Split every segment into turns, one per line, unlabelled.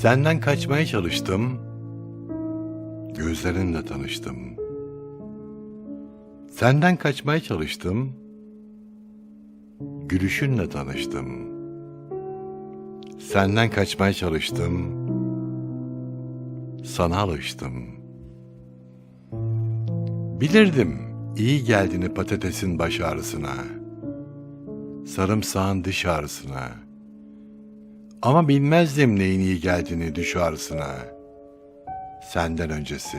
Senden kaçmaya çalıştım. Gözlerinle tanıştım. Senden kaçmaya çalıştım. Gülüşünle tanıştım. Senden kaçmaya çalıştım. Sana alıştım. Bilirdim iyi geldiğini patatesin baş ağrısına. Sarımsağın dış ağrısına. Ama bilmezdim neyin iyi geldiğini düş ağrısına. Senden öncesi.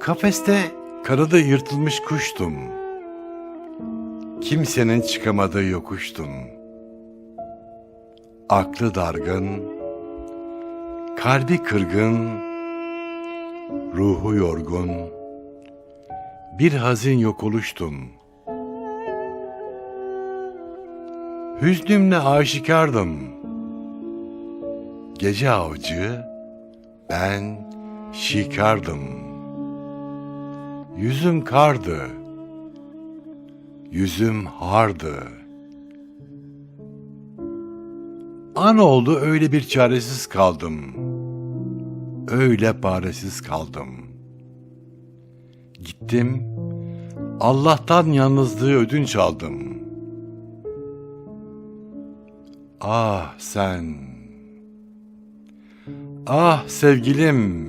Kafeste kanadı yırtılmış kuştum. Kimsenin çıkamadığı yokuştum. Aklı dargın, kalbi kırgın, ruhu yorgun, bir hazin yok oluştum. Hüznümle aşikardım. Gece avcı, ben şikardım. Yüzüm kardı, yüzüm hardı. An oldu öyle bir çaresiz kaldım. Öyle paresiz kaldım. Gittim, Allah'tan yalnızlığı ödünç aldım. Ah sen. Ah sevgilim.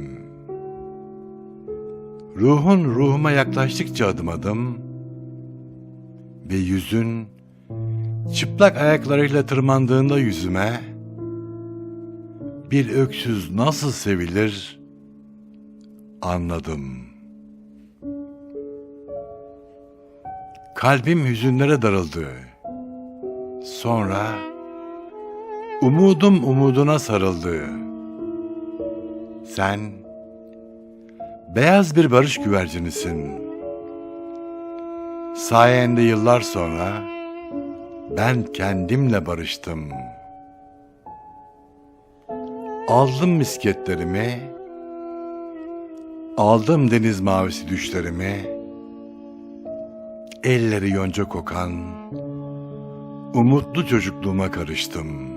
Ruhun ruhuma yaklaştıkça adım adım ve yüzün çıplak ayaklarıyla tırmandığında yüzüme bir öksüz nasıl sevilir anladım. Kalbim hüzünlere darıldı. Sonra umudum umuduna sarıldı. Sen beyaz bir barış güvercinisin. Sayende yıllar sonra ben kendimle barıştım. Aldım misketlerimi, aldım deniz mavisi düşlerimi, elleri yonca kokan, umutlu çocukluğuma karıştım.